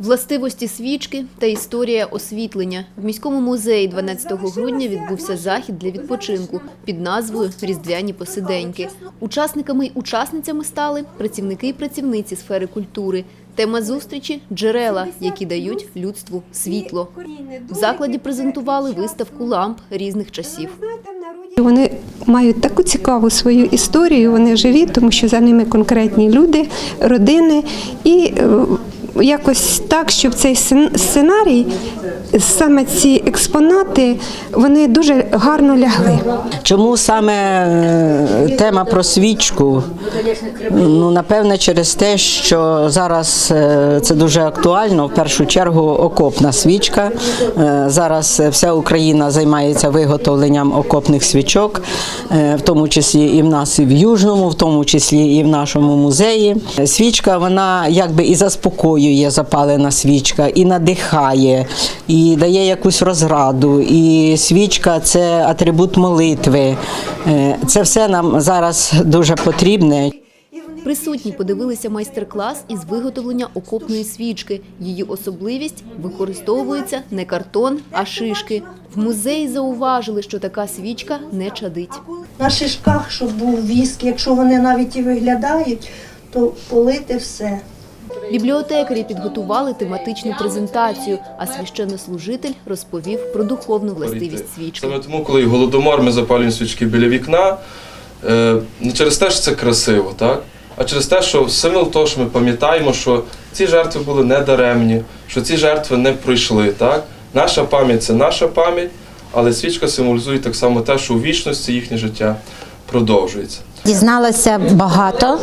Властивості свічки та історія освітлення. В міському музеї 12 грудня відбувся захід для відпочинку під назвою Різдвяні посиденьки. Учасниками й учасницями стали працівники і працівниці сфери культури. Тема зустрічі джерела, які дають людству світло. В закладі презентували виставку ламп різних часів. Вони мають таку цікаву свою історію, вони живі, тому що за ними конкретні люди, родини. І е, якось так, щоб цей сценарій, саме ці експонати, вони дуже гарно лягли. Чому саме е, тема про свічку? Ну, напевне, через те, що зараз е, це дуже актуально. В першу чергу окопна свічка. Е, Зараз вся Україна займається виготовленням окопних свічок, в тому числі і в нас, і в Южному, в тому числі і в нашому музеї. Свічка, вона якби і заспокоює запалена свічка, і надихає, і дає якусь розраду. І свічка це атрибут молитви. Е, Це все нам зараз дуже потрібне. Присутні подивилися майстер-клас із виготовлення окопної свічки. Її особливість використовується не картон, а шишки. В музеї зауважили, що така свічка не чадить. на шишках, щоб був віск. Якщо вони навіть і виглядають, то полити все. Бібліотекарі підготували тематичну презентацію, а священнослужитель розповів про духовну властивість свічки. Саме тому, коли голодомор, ми запалюємо свічки біля вікна, е, не через те, що це красиво, так? а через те, що символ того, що ми пам'ятаємо, що ці жертви були недаремні, що ці жертви не пройшли. Так? Наша пам'ять це наша пам'ять, але свічка символізує так само те, що у вічності їхнє життя продовжується. Дізналася багато.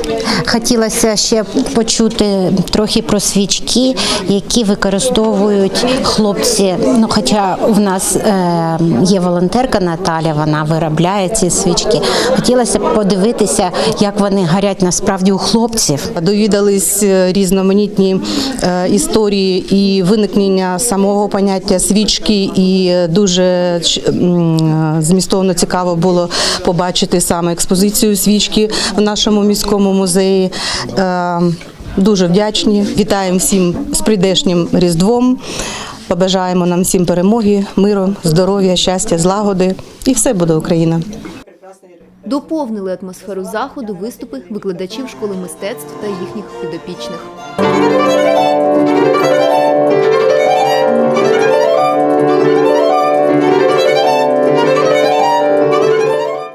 Хотілося ще почути трохи про свічки, які використовують хлопці. Ну, хоча в нас е, є волонтерка Наталя, вона виробляє ці свічки. Хотілося подивитися, як вони горять насправді у хлопців. Довідались е, різноманітні е, історії і виникнення самого поняття свічки, і дуже змістовно цікаво було побачити саме експозицію свічки в нашому міському музеї. Е, Дуже вдячні. Вітаємо всім з прийдешнім Різдвом. Побажаємо нам всім перемоги, миру, здоров'я, щастя, злагоди, і все буде Україна. Доповнили атмосферу заходу виступи викладачів школи мистецтв та їхніх підопічних.